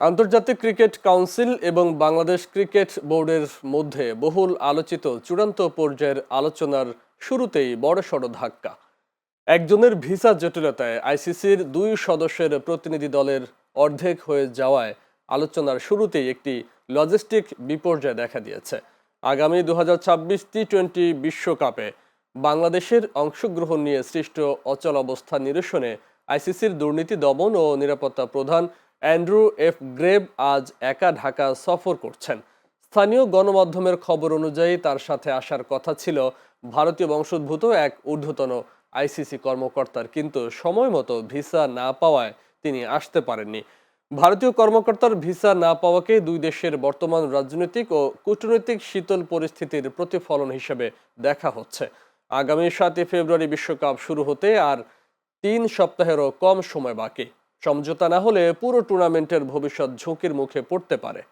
আন্তর্জাতিক cricket council এবং Bangladesh cricket বোর্ডের মধ্যে বহুল আলোচিত চূড়ান্ত পর্যায়ের আলোচনার শুরুতেই বড়সড় ধাক্কা। একজনের ভিসা জটিলতায় আইসিসির দুই সদস্যের প্রতিনিধি দলের অর্ধেক হয়ে যাওয়ায় আলোচনার শুরুতেই একটি লজিস্টিক বিপর্যয় দেখা দিয়েছে। আগামী দু হাজার ছাব্বিশ টি টোয়েন্টি বিশ্বকাপে বাংলাদেশের অংশগ্রহণ নিয়ে সৃষ্ট অচল অবস্থা নিরসনে আইসিসির দুর্নীতি দমন ও নিরাপত্তা প্রধান অ্যান্ড্রু এফ গ্রেব আজ একা ঢাকা সফর করছেন। স্থানীয় গণমাধ্যমের খবর অনুযায়ী তার সাথে আসার কথা ছিল ভারতীয় বংশোদ্ভূত এক ঊর্ধ্বতন আইসিসি কর্মকর্তার, কিন্তু সময় মতো ভিসা না পাওয়ায় তিনি আসতে পারেননি। ভারতীয় কর্মকর্তার ভিসা না পাওয়াকে দুই দেশের বর্তমান রাজনৈতিক ও কূটনৈতিক শীতল পরিস্থিতির প্রতিফলন হিসেবে দেখা হচ্ছে। আগামী সাতই ফেব্রুয়ারি বিশ্বকাপ শুরু হতে আর তিন সপ্তাহেরও কম সময় বাকি। সমঝোতা না হলে পুরো টুর্নামেন্টের ভবিষ্যৎ ঝুঁকির মুখে পড়তে পারে।